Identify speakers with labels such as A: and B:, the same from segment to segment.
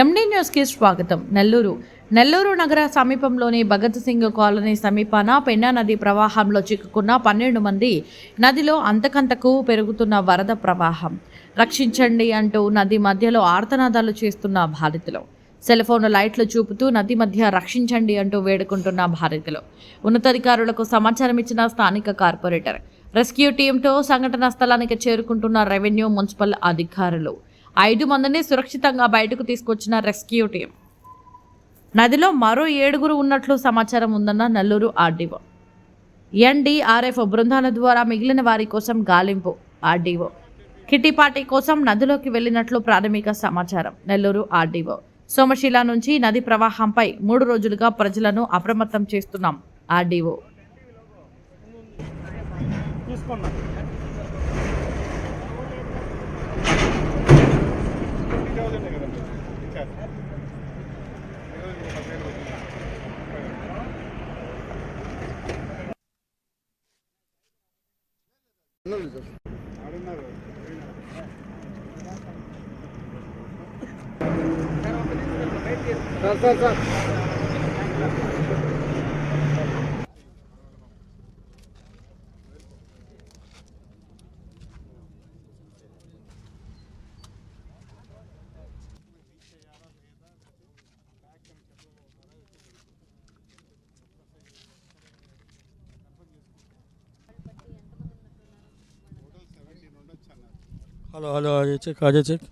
A: ఎండి న్యూస్కి స్వాగతం. నెల్లూరు. నెల్లూరు నగర సమీపంలోని భగత్ సింగ్ కాలనీ సమీపాన పెన్నా నది ప్రవాహంలో చిక్కుకున్న పన్నెండు మంది నదిలో అంతకంతకు పెరుగుతున్న వరద ప్రవాహం. రక్షించండి అంటూ నది మధ్యలో ఆర్తనాదాలు చేస్తున్న బాధితులు. సెల్ఫోన్ లైట్లు చూపుతూ నది మధ్య రక్షించండి అంటూ వేడుకుంటున్న బాధితులు. ఉన్నతాధికారులకు సమాచారం ఇచ్చిన స్థానిక కార్పొరేటర్. రెస్క్యూ టీంతో సంఘటనా స్థలానికి చేరుకుంటున్న రెవెన్యూ మున్సిపల్ అధికారులు. ఐదు మందిని సురక్షితంగా బయటకు తీసుకొచ్చిన రెస్క్యూ టీం. నదిలో మరో ఏడుగురు ఉన్నట్లు సమాచారం ఉందన్న నెల్లూరు ఆర్డీఓ. ఎన్డీఆర్ఎఫ్ బృందాల ద్వారా మిగిలిన వారి కోసం గాలింపు ఆర్డీఓ. కిట్టిపాటి కోసం నదిలోకి వెళ్ళినట్లు ప్రాథమిక సమాచారం నెల్లూరు ఆర్డీఓ. సోమశిల నుంచి నది ప్రవాహంపై మూడు రోజులుగా ప్రజలను అప్రమత్తం చేస్తున్నాం
B: RDO. Sir sir sir.
C: hello hello Ajay check Ajay check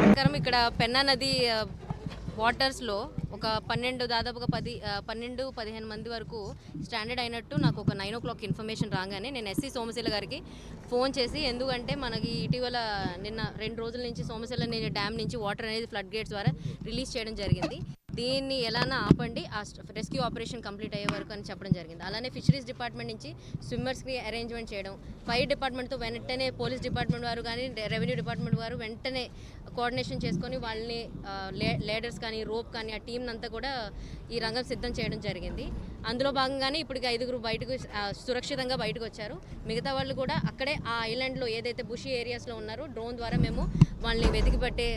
D: ప్రకారం ఇక్కడ పెన్నా నది ఆ, వాటర్స్లో ఒక పన్నెండు దాదాపుగా పది పన్నెండు పదిహేను మంది వరకు స్టాండర్డ్ అయినట్టు నాకు ఒక నైన్ ఓ క్లాక్ ఇన్ఫర్మేషన్ రాగానే నేను ఎస్సీ సోమశీల గారికి ఫోన్ చేసి ఎందుకంటే మనకి ఇటీవల నిన్న రెండు రోజుల నుంచి సోమశీల నేను డ్యామ్ నుంచి వాటర్ అనేది ఫ్లడ్ గేట్స్ ద్వారా రిలీజ్ చేయడం జరిగింది. దీన్ని ఎలానా ఆపండి ఆ రెస్క్యూ ఆపరేషన్ కంప్లీట్ అయ్యే వరకు అని చెప్పడం జరిగింది. అలానే ఫిషరీస్ డిపార్ట్మెంట్ నుంచి స్విమ్మర్స్కి అరేంజ్మెంట్ చేయడం ఫైర్ డిపార్ట్మెంట్తో వెంటనే పోలీస్ డిపార్ట్మెంట్ వారు కానీ రెవెన్యూ డిపార్ట్మెంట్ వారు వెంటనే కోఆర్డినేషన్ చేసుకొని వాళ్ళని లే- లేడర్స్ కానీ రోప్ కానీ ఆ టీం అంతా కూడా ఈ రంగం సిద్ధం చేయడం జరిగింది. అందులో భాగంగానే ఇప్పటికి ఐదుగురు బయటకు సురక్షితంగా బయటకు వచ్చారు. మిగతా వాళ్ళు కూడా అక్కడే ఆ ఐలాండ్లో ఏదైతే బుషి ఏరియాస్లో ఉన్నారో డ్రోన్ ద్వారా మేము వాళ్ళని వెతికి పట్టే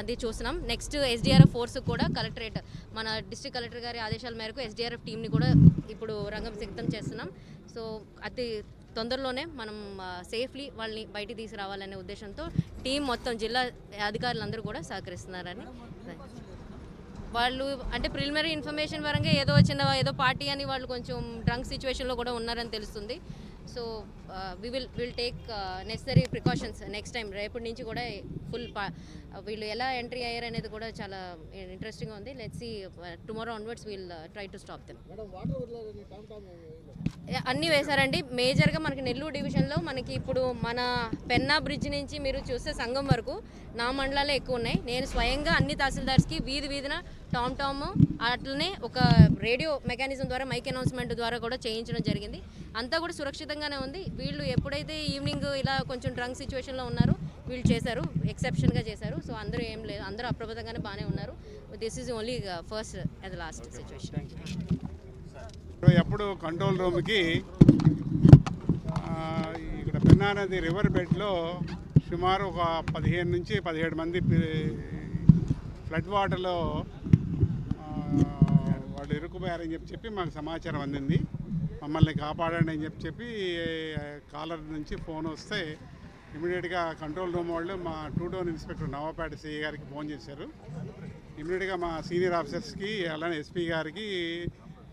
D: అది చూసినాం నెక్స్ట్ ఎస్డిఆర్ఎఫ్ ఫోర్స్ కూడా కలెక్టరేట్ మన డిస్ట్రిక్ట్ కలెక్టర్ గారి ఆదేశాల మేరకు ఎస్డిఆర్ఎఫ్ టీంని కూడా ఇప్పుడు రంగం సిద్ధం చేస్తున్నాం. సో అతి తొందరలోనే మనం సేఫ్లీ వాళ్ళని బయటికి తీసుకురావాలనే ఉద్దేశంతో టీం మొత్తం జిల్లా అధికారులందరూ కూడా సహకరిస్తున్నారని. వాళ్ళు అంటే ప్రిలిమినరీ ఇన్ఫర్మేషన్ పరంగా ఏదో చిన్న ఏదో పార్టీ అని వాళ్ళు కొంచెం డ్రంక్ సిచ్యువేషన్లో కూడా ఉన్నారని తెలుస్తుంది. So we will will take necessary precautions next time రేపటి నుంచి కూడా ఫుల్ వీళ్ళు ఎలా ఎంట్రీ అయ్యారు అనేది కూడా చాలా ఇంట్రెస్టింగ్గా ఉంది. Let's see tomorrow onwards we'll try to stop them అన్నీ వేశారండి. మేజర్గా మనకి నెల్లూరు డివిజన్లో మనకి ఇప్పుడు మన పెన్నా బ్రిడ్జ్ నుంచి మీరు చూస్తే సంఘం వరకు నా మండలాలే ఎక్కువ ఉన్నాయి. నేను స్వయంగా అన్ని తహసీల్దార్స్కి వీధి వీధిన టామ్ టామ్ అట్లనే ఒక రేడియో మెకానిజం ద్వారా మైక్ అనౌన్స్మెంట్ ద్వారా కూడా చేయించడం జరిగింది. అంతా కూడా సురక్షితంగానే ఉంది. వీళ్ళు ఎప్పుడైతే ఈవినింగ్ ఇలా కొంచెం డ్రంక్ సిచ్యువేషన్లో ఉన్నారో వీళ్ళు చేశారు ఎక్సెప్షన్గా చేశారు. సో అందరూ ఏం లేదు. అందరూ అప్రమత్తంగానే బాగానే ఉన్నారు. This is only first and last situation.
B: ఎప్పుడు కంట్రోల్ రూమ్కి ఇక్కడ పెన్నా నది రివర్ బెడ్లో సుమారు ఒక పదిహేను నుంచి పదిహేడు మంది ఫ్లడ్ వాటర్లో వాళ్ళు ఇరుక్కుపోయారని చెప్పి చెప్పి మాకు సమాచారం అందింది. మమ్మల్ని కాపాడండి అని చెప్పి చెప్పి కాలర్ నుంచి ఫోన్ వస్తే ఇమీడియట్గా కంట్రోల్ రూమ్ వాళ్ళు మా two town inspector Navapeta CI గారికి ఫోన్ చేశారు. ఇమీడియట్గా మా సీనియర్ ఆఫీసర్స్కి అలానే ఎస్పీ గారికి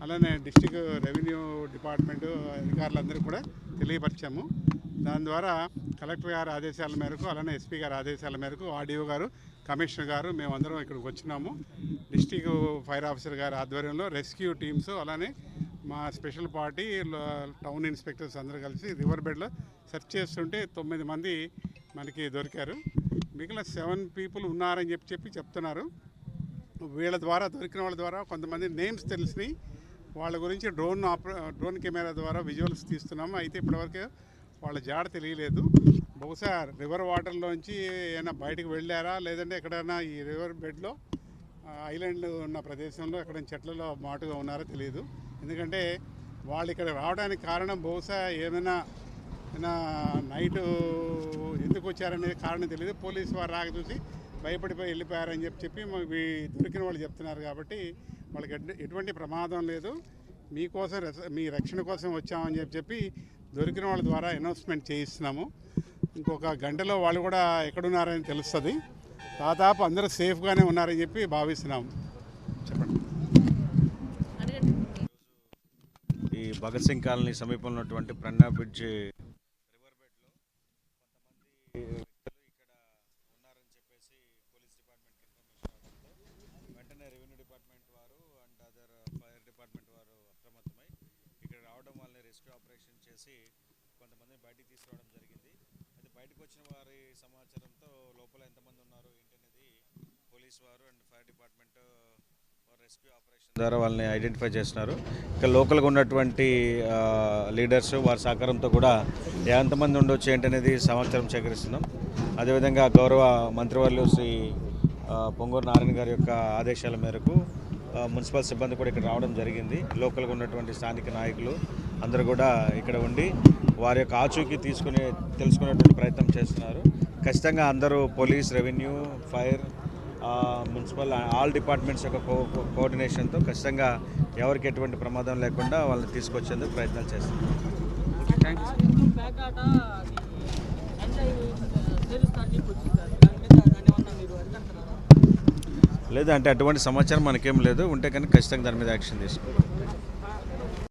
B: అలానే డిస్టిక్ రెవెన్యూ డిపార్ట్మెంట్ అధికారులందరికీ కూడా తెలియపరిచాము. దాని ద్వారా కలెక్టర్ గారి ఆదేశాల మేరకు అలానే ఎస్పీ గారి ఆదేశాల మేరకు ఆర్డీఓ గారు కమిషనర్ గారు మేమందరం ఇక్కడికి వచ్చినాము. డిస్టిక్ ఫైర్ ఆఫీసర్ గారి ఆధ్వర్యంలో రెస్క్యూ టీమ్స్ అలానే మా స్పెషల్ పార్టీ టౌన్ ఇన్స్పెక్టర్స్ అందరూ కలిసి రివర్ బెడ్లో సెర్చ్ చేస్తుంటే తొమ్మిది మంది మనకి దొరికారు. మిగిలిన సెవెన్ పీపుల్ ఉన్నారని చెప్పి చెప్పి చెప్తున్నారు. వీళ్ళ ద్వారా దొరికిన వాళ్ళ ద్వారా కొంతమంది నేమ్స్ తెలిసినాయి. వాళ్ళ గురించి డ్రోన్ ఆపరే డ్రోన్ కెమెరా ద్వారా విజువల్స్ తీస్తున్నాము. అయితే ఇప్పటివరకు వాళ్ళ జాడ తెలియలేదు. బహుశా రివర్ వాటర్లోంచి ఏమైనా బయటకు వెళ్ళారా? లేదంటే ఎక్కడైనా ఈ రివర్ బెడ్లో ఐలాండ్ ఉన్న ప్రదేశంలో ఎక్కడ చెట్లలో మాటుగా ఉన్నారో తెలియదు. ఎందుకంటే వాళ్ళు ఇక్కడ రావడానికి కారణం బహుశా ఏమైనా నైటు నైట్ ఎందుకు వచ్చారనేది కారణం తెలియదు. పోలీసు వారు రాక చూసి భయపడిపోయి వెళ్ళిపోయారని చెప్పి చెప్పి మా- దొరికిన వాళ్ళు చెప్తున్నారు కాబట్టి వాళ్ళకి ఎటువంటి ప్రమాదం లేదు. మీకోసం మీ రక్షణ కోసం వచ్చామని చెప్పి చెప్పి దొరికిన వాళ్ళ ద్వారా అనౌన్స్మెంట్ చేయిస్తున్నాము. ఇంకొక గంటలో వాళ్ళు కూడా ఎక్కడున్నారని తెలుస్తుంది. దాదాపు అందరూ సేఫ్గానే ఉన్నారని చెప్పి భావిస్తున్నాం చెప్పండి.
E: ఈ భగత్ సింగ్ కాలనీ సమీపంలో ఉన్నటువంటి ప్రణా బ్రిడ్జ్ రివర్ బెడ్లో కొంతమంది వ్యక్తులు ఇక్కడ ఉన్నారని చెప్పేసి పోలీస్ డిపార్ట్మెంట్కి ఇన్ఫర్మేషన్ రావడంతో వెంటనే రెవెన్యూ డిపార్ట్మెంట్ వారు అండ్ అదర్ ఫైర్ డిపార్ట్మెంట్ వారు అప్రమత్తమై ఇక్కడ రావడం వాళ్ళని రెస్క్యూ ఆపరేషన్ చేసి కొంతమందిని బయటికి తీసుకురావడం జరిగింది. అయితే బయటకు వచ్చిన వారి సమాచారంతో లోపల ఎంతమంది ఉన్నారు ఏంటనేది పోలీస్ వారు and fire department rescue operation ద్వారా వాళ్ళని ఐడెంటిఫై చేస్తున్నారు. ఇక లోకల్గా ఉన్నటువంటి లీడర్స్ వారి సహకారంతో కూడా ఎంతమంది ఉండొచ్చు ఏంటనేది సమాచారం సేకరిస్తున్నాం. అదేవిధంగా గౌరవ మంత్రివర్యులు శ్రీ పొంగూరు నారాయణ గారి యొక్క ఆదేశాల మేరకు మున్సిపల్ సిబ్బంది కూడా ఇక్కడ రావడం జరిగింది. లోకల్గా ఉన్నటువంటి స్థానిక నాయకులు అందరూ కూడా ఇక్కడ ఉండి వారి యొక్క ఆచూకీ తీసుకునే తెలుసుకునేటువంటి ప్రయత్నం చేస్తున్నారు. ఖచ్చితంగా అందరూ police revenue fire municipal all departments యొక్క కోఆర్డినేషన్తో ఖచ్చితంగా ఎవరికి ఎటువంటి ప్రమాదం లేకుండా వాళ్ళని తీసుకొచ్చేందుకు ప్రయత్నాలు చేస్తారు
F: పేకాట అది సంజయ్ తెలుస్తాను చెప్పి వచ్చింది సార్. దాని మీద దాని ఏమన్నా మీరు అడిగంటారా
E: లేదు అంటే అటువంటి సమాచారం మనకేం లేదు. ఉంటే కానీ ఖచ్చితంగా దాని మీద యాక్షన్ తీసుకుంటాం.